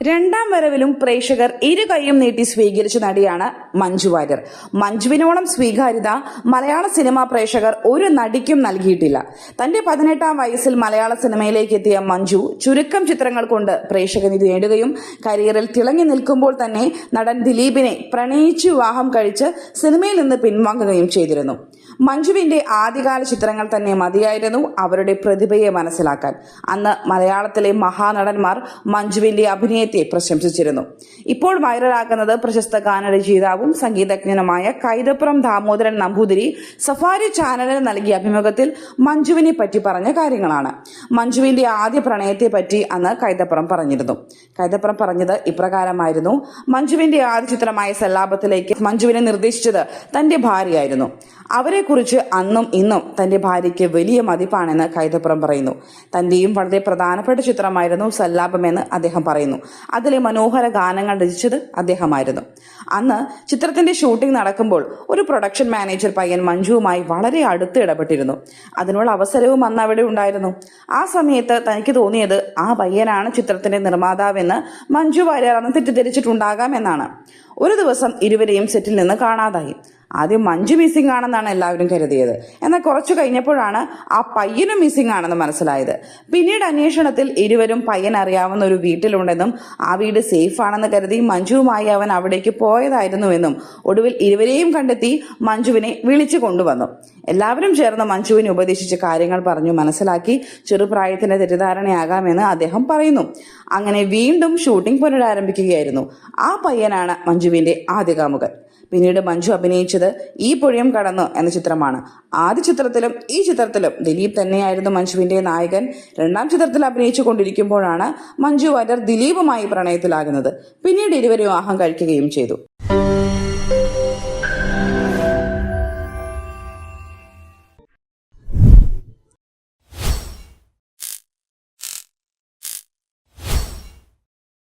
രണ്ടാം വരവിലും പ്രേക്ഷകർ ഇരു കൈയും നീട്ടി സ്വീകരിച്ച നടിയാണ് മഞ്ജു വാര്യർ. മഞ്ജുവിനോളം സ്വീകാര്യത മലയാള സിനിമാ പ്രേക്ഷകർ ഒരു നടിക്കും നൽകിയിട്ടില്ല. തന്റെ പതിനെട്ടാം വയസ്സിൽ മലയാള സിനിമയിലേക്ക് എത്തിയ മഞ്ജു ചുരുക്കം ചിത്രങ്ങൾ കൊണ്ട് പ്രേക്ഷകനിധി നേടുകയും കരിയറിൽ തിളങ്ങി നിൽക്കുമ്പോൾ തന്നെ നടൻ ദിലീപിനെ പ്രണയിച്ച് വിവാഹം കഴിച്ച് സിനിമയിൽ നിന്ന് പിൻവാങ്ങുകയും ചെയ്തിരുന്നു. മഞ്ജുവിന്റെ ആദ്യകാല ചിത്രങ്ങൾ തന്നെ മതിയായിരുന്നു അവരുടെ പ്രതിഭയെ മനസ്സിലാക്കാൻ. അന്ന് മലയാളത്തിലെ മഹാനടന്മാർ മഞ്ജുവിന്റെ അഭിനയത്തെ പ്രശംസിച്ചിരുന്നു. ഇപ്പോൾ വൈറലാക്കുന്നത് പ്രശസ്ത ഗാനരചയിതാവും സംഗീതജ്ഞനുമായ കൈതപ്പുറം ദാമോദരൻ നമ്പൂതിരി സഫാരി ചാനലിന് നൽകിയ അഭിമുഖത്തിൽ മഞ്ജുവിനെ പറ്റി പറഞ്ഞ കാര്യങ്ങളാണ്. മഞ്ജുവിന്റെ ആദ്യ പ്രണയത്തെ പറ്റി അന്ന് കൈതപ്പുറം പറഞ്ഞിരുന്നു. കൈതപ്പുറം പറഞ്ഞത് ഇപ്രകാരമായിരുന്നു. മഞ്ജുവിന്റെ ആദ്യ ചിത്രമായ സല്ലാപത്തിലേക്ക് മഞ്ജുവിനെ നിർദ്ദേശിച്ചത് തന്റെ ഭാര്യയായിരുന്നു. അവരെക്കുറിച്ച് അന്നും ഇന്നും തന്റെ ഭാര്യയ്ക്ക് വലിയ മതിപ്പാണെന്ന് കൈതപ്പുറം പറയുന്നു. തന്റെയും വളരെ പ്രധാനപ്പെട്ട ചിത്രമായിരുന്നു സല്ലാപമെന്ന് അദ്ദേഹം പറയുന്നു. അതിലെ മനോഹര ഗാനങ്ങൾ രചിച്ചത് അദ്ദേഹമായിരുന്നു. അന്ന് ചിത്രത്തിന്റെ ഷൂട്ടിംഗ് നടക്കുമ്പോൾ ഒരു പ്രൊഡക്ഷൻ മാനേജർ പയ്യൻ മഞ്ജുവുമായി വളരെ അടുത്ത് ഇടപെട്ടിരുന്നു. അതിനുള്ള അവസരവും അന്ന് അവിടെ ഉണ്ടായിരുന്നു. ആ സമയത്ത് തനിക്ക് തോന്നിയത് ആ പയ്യനാണ് ചിത്രത്തിന്റെ നിർമ്മാതാവെന്ന് മഞ്ജു വാര്യർ അന്ന് തെറ്റിദ്ധരിച്ചിട്ടുണ്ടാകാം എന്നാണ് ഒരു ദിവസം ഇരുവരെയും സെറ്റിൽ നിന്ന് കാണാതായി. ആദ്യം മഞ്ജു മിസ്സിംഗ് ആണെന്നാണ് എല്ലാവരും കരുതിയത്. എന്നാൽ കുറച്ചു കഴിഞ്ഞപ്പോഴാണ് ആ പയ്യനും മിസ്സിംഗ് ആണെന്ന് മനസ്സിലായത്. പിന്നീട് അന്വേഷണത്തിൽ ഇരുവരും പയ്യൻ അറിയാവുന്ന ഒരു വീട്ടിലുണ്ടെന്നും ആ വീട് സേഫ് ആണെന്ന് കരുതി മഞ്ജുവുമായി അവൻ അവിടേക്ക് പോയതായിരുന്നുവെന്നും ഒടുവിൽ ഇരുവരെയും കണ്ടെത്തി മഞ്ജുവിനെ വിളിച്ചു കൊണ്ടുവന്നു. എല്ലാവരും ചേർന്ന് മഞ്ജുവിനെ ഉപദേശിച്ച് കാര്യങ്ങൾ പറഞ്ഞു മനസ്സിലാക്കി ചെറുപ്രായത്തിന്റെ തെറ്റിദ്ധാരണയാകാമെന്ന് അദ്ദേഹം പറയുന്നു. അങ്ങനെ വീണ്ടും ഷൂട്ടിംഗ് പുനരാരംഭിക്കുകയായിരുന്നു. ആ പയ്യനാണ് മഞ്ജുവിന്റെ ആദ്യ കാമുകൻ പിന്നീട് മഞ്ജു അഭിനയിച്ചത് ഈ പുഴയും കടന്നു എന്ന ചിത്രമാണ്. ആദ്യ ചിത്രത്തിലും ഈ ചിത്രത്തിലും ദിലീപ് തന്നെയായിരുന്നു മഞ്ജുവിന്റെ നായകൻ. രണ്ടാം ചിത്രത്തിൽ അഭിനയിച്ചു കൊണ്ടിരിക്കുമ്പോഴാണ് മഞ്ജു വാര്യർ ദിലീപുമായി പ്രണയത്തിലാകുന്നത്. പിന്നീട് ഇരുവരും ആഹം കഴിക്കുകയും ചെയ്തു.